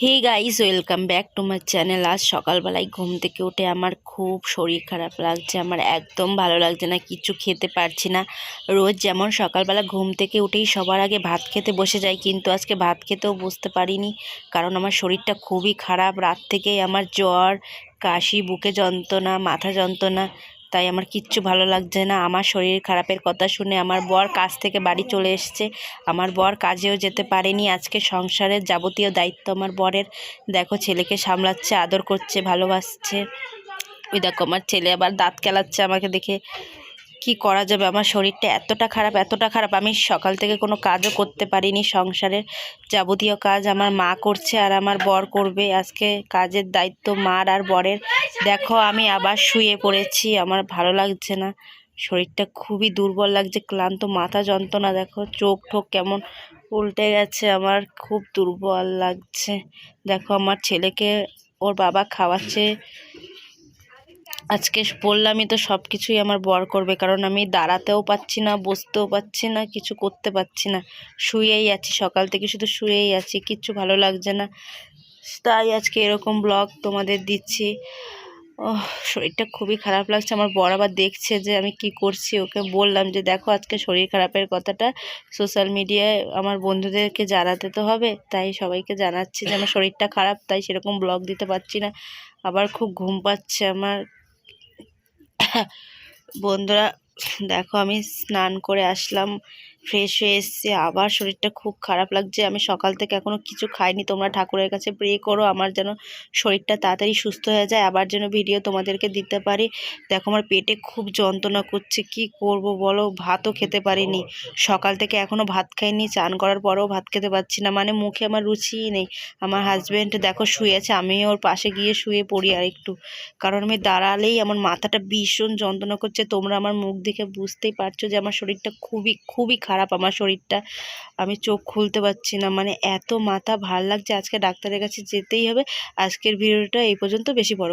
Hey guys welcome back to my channel আজ সকালবেলায় ঘুম থেকে উঠে আমার খুব শরীর খারাপ লাগছে, আমার একদম ভালো লাগছে না, কিছু খেতে পারছি না। রোজ যেমন সকালবেলা ঘুম থেকে উঠেই সবার আগে ভাত খেতে বসে যাই, কিন্তু আজকে ভাত খেতেও বসতে পারিনি, কারণ আমার শরীরটা খুবই খারাপ। রাত থেকেই আমার জ্বর, কাশি, বুকে যন্ত্রণা, মাথা যন্ত্রণা তাই আমার কিচ্ছু ভালো লাগছে না। আমার শরীর খারাপের কথা শুনে আমার বর কাজ থেকে বাড়ি চলে এসছে। আমার বর কাজেও যেতে পারেনি। আজকে সংসারের যাবতীয় দায়িত্ব আমার বরের। দেখো, ছেলেকে সামলাচ্ছে, আদর করছে, ভালোবাসছে। ওই দেখো, আমার ছেলে আবার দাঁত কেলাচ্ছে আমাকে দেখে। কি করা যাবে? আমার শরীরটা এতটা খারাপ এতটা খারাপ। আমি সকাল থেকে কোনো কাজও করতে পারিনি। সংসারের যাবতীয় কাজ আমার মা করছে আর আমার বর করবে। আজকে কাজের দায়িত্ব মার আর বরের। দেখো, আমি আবার শুয়ে পড়েছি। আমার ভালো লাগছে না। শরীরটা খুবই দুর্বল লাগছে। ক্লান্ত মাথা যন্ত্রণা, দেখো, চোখ ঠোক কেমন উল্টে গেছে। আমার খুব দুর্বল লাগছে। দেখো, আমার ছেলেকে ওর বাবা খাওয়াচ্ছে। আজকে বললামই তো সব কিছুই আমার বর করবে, কারণ আমি দাঁড়াতেও পাচ্ছি না, বসতেও পাচ্ছি না, কিছু করতে পারছি না। শুয়েই আছি, সকাল থেকে শুধু শুয়েই আছি, কিচ্ছু ভালো লাগছে না। তাই আজকে এরকম ব্লগ তোমাদের দিচ্ছি। ও শরীরটা খুবই খারাপ লাগছে, আমার বর আবার দেখছে যে আমি কি করছি, ওকে বললাম যে দেখো আজকে শরীর খারাপের কথাটা সোশ্যাল মিডিয়ায় আমার বন্ধুদেরকে জানাতে তো হবে, তাই সবাইকে জানাচ্ছি যে আমার শরীরটা খারাপ, তাই সেরকম ব্লগ দিতে পারছি না। আবার খুব ঘুম পাচ্ছে আমার বন্ধুরা দেখো আমি স্নান করে আসলাম ফ্রেশ হয়ে এসছি, আবার শরীরটা খুব খারাপ লাগছে, আমি সকাল থেকে এখনও কিছু খাইনি, তোমরা ঠাকুরের কাছে প্রে করো, আমার যেন শরীরটা তাড়াতাড়ি সুস্থ হয়ে যায়, আবার যেন ভিডিও তোমাদেরকে দিতে পারি। দেখো আমার পেটে খুব যন্ত্রণা করছে, কি করব বলো? ভাতও খেতে পারিনি, সকাল থেকে এখনও ভাত খাইনি, চান করার পরেও ভাত খেতে পারছি না মানে মুখে আমার রুচিই নেই। আমার হাজব্যান্ড দেখো শুয়ে আছে আমি ওর পাশে গিয়ে শুয়ে পড়ি আর একটু কারণ আমি দাঁড়ালেই আমার মাথাটা ভীষণ যন্ত্রণা করছে, তোমরা আমার মুখ দেখে বুঝতেই পারছ যে আমার শরীরটা খুবই খুবই খারাপ আমার শরীরটা। আমি চোখ খুলতে পারছি না মানে এত মাথা ভালো লাগছে, আজকে ডাক্তারের কাছে যেতেই হবে। আজকের ভিডিওটা এই পর্যন্ত, বেশি বড়